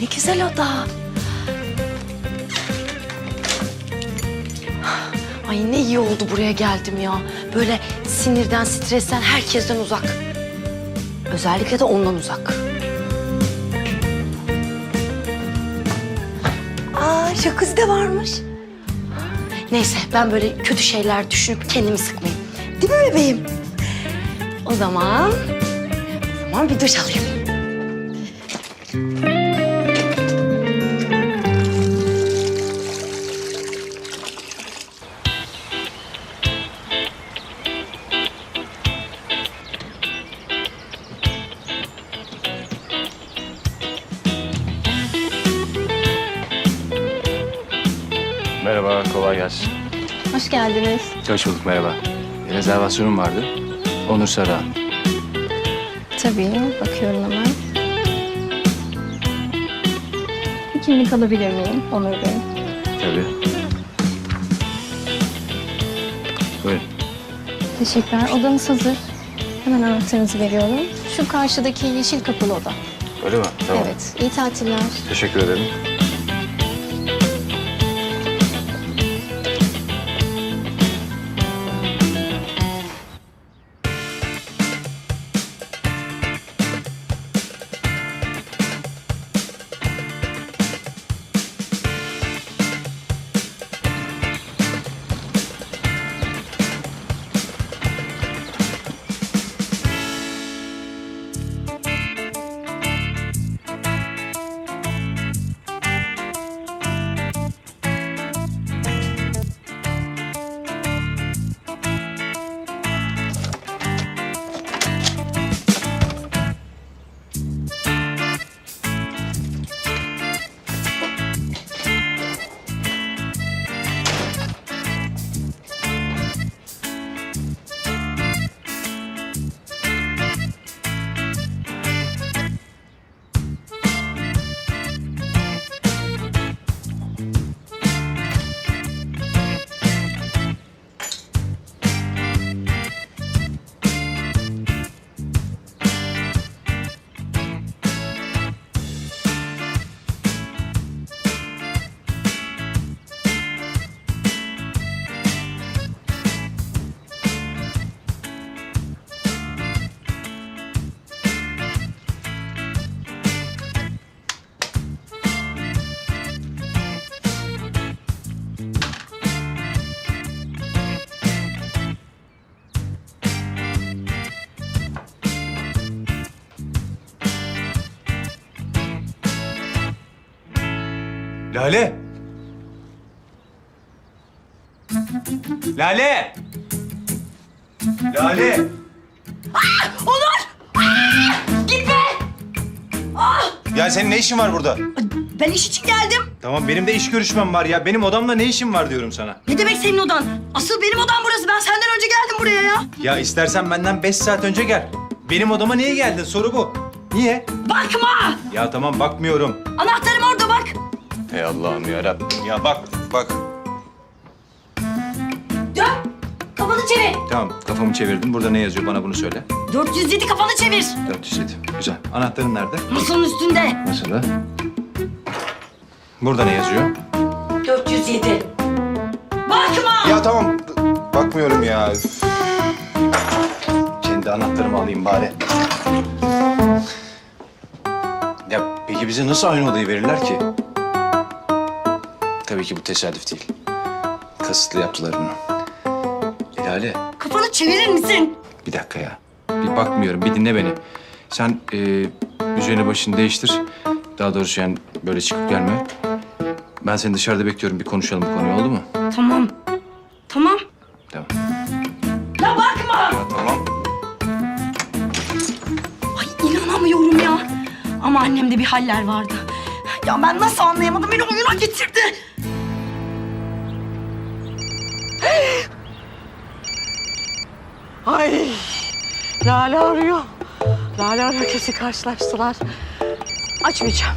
Ne güzel oda. Ay ne iyi oldu buraya geldim ya. Böyle sinirden, stresten, herkesten uzak. Özellikle de ondan uzak. Aa, jacuzzi de varmış. Neyse ben böyle kötü şeyler düşünüp kendimi sıkmayayım. Değil mi bebeğim? O zaman, o zaman bir duş alayım. Merhaba, kolay gelsin. Hoş geldiniz. Hoş bulduk, merhaba. Bir rezervasyonum vardı. Onur Sarıhan. Tabii, bakıyorum hemen. Bir kimlik alabilir miyim Onur Bey? Tabii. Buyurun. Teşekkürler. Odanız hazır. Hemen anahtarınızı veriyorum. Şu karşıdaki yeşil kapılı oda. Öyle mi? Tamam. Evet. İyi tatiller. Teşekkür ederim. Lale! Lale! Lale! Gitme! Ya senin ne işin var burada? Ben iş için geldim. Tamam benim de iş görüşmem var ya. Benim odamda ne işin var diyorum sana. Ne demek senin odan? Asıl benim odam burası. Ben senden önce geldim buraya ya. Ya istersen benden beş saat önce gel. Benim odama niye geldin? Soru bu. Niye? Bakma! Ya tamam bakmıyorum. Bak. Ey Allah'ım yarabbim. Ya bak, bak. Dön. Kafanı çevir. Tamam kafamı çevirdim. Burada ne yazıyor? Bana bunu söyle. 407 kafanı çevir. 407. Güzel. Anahtarın nerede? Masanın üstünde. Nasıl? Burada ne yazıyor? 407. Bakma! Ya tamam. Bakmıyorum ya. Üf. Kendi anahtarımı alayım bari. Ya peki bize nasıl aynı odayı verirler ki? Tabii ki bu tesadüf değil. Kasıtlı yaptılar bunu. Kafanı çevirir misin? bir dakika ya. Bir bakmıyorum, bir dinle beni. Sen e, üzerini başını değiştir. Daha doğrusu yani böyle çıkıp gelme. Ben seni dışarıda bekliyorum. Bir konuşalım bu konuyu oldu mu? Tamam. Tamam. Tamam. Ya bakma! Ya tamam. Ay inanamıyorum ya. Ama annemde bir haller vardı. Ya ben nasıl anlayamadım? Beni oyuna getirdi. Ay Lale arıyor. Lale arıyor kesin karşılaştılar. Açmayacağım.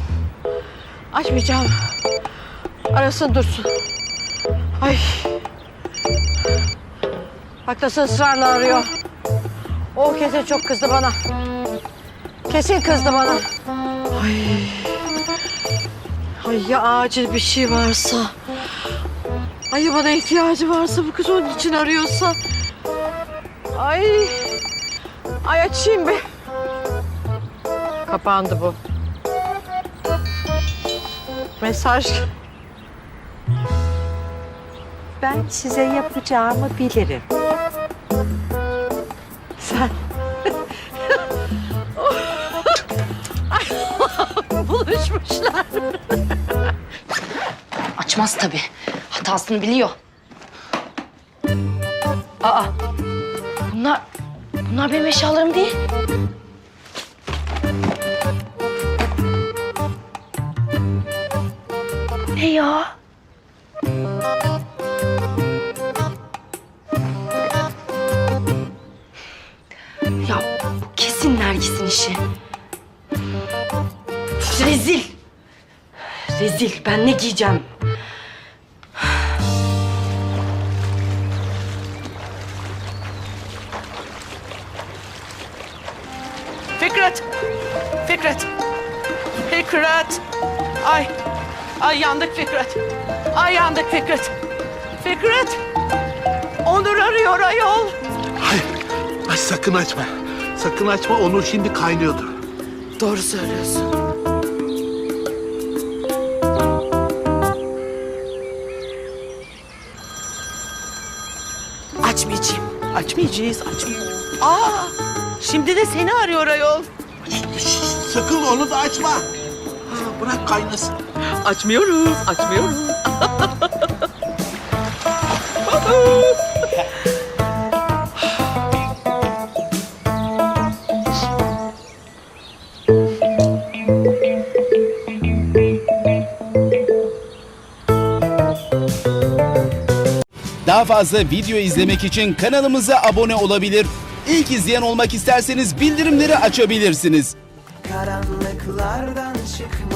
Açmayacağım. Arasın dursun. Ay. Bak nasıl ısrarla arıyor. O kesin çok kızdı bana. Kesin kızdı bana. Ay. Ay ya acil bir şey varsa. Ay ya bana ihtiyacı varsa bu kız onun için arıyorsa. Ay. Ay açayım bir. Kapandı bu. Mesaj. Ben size yapacağımı bilirim. Sen. Buluşmuşlar. Açmaz tabii. Hatasını biliyor. Aa, bunlar, bunlar benim eşyalarım değil. Ne ya? Ya bu kesin Nergis'in işi. Rezil. Rezil. Ben ne giyeceğim? Fikret! Fikret! Fikret! Ay! Ay yandık Fikret! Ay yandık Fikret! Fikret! Onur arıyor ayol! Hayır. Ay sakın açma. Sakın açma. Onur şimdi kaynıyordur. Doğru söylüyorsun. Açmayacağım. Açmayacağız, açmayacağız. Aa! Şimdi de seni arıyor ayol. Sakın onu da açma. Ha, bırak kaynasın. Açmıyoruz, açmıyoruz. Daha fazla video izlemek için kanalımıza abone olabilir. İlk izleyen olmak isterseniz bildirimleri açabilirsiniz. karanlıklardan çıkmalı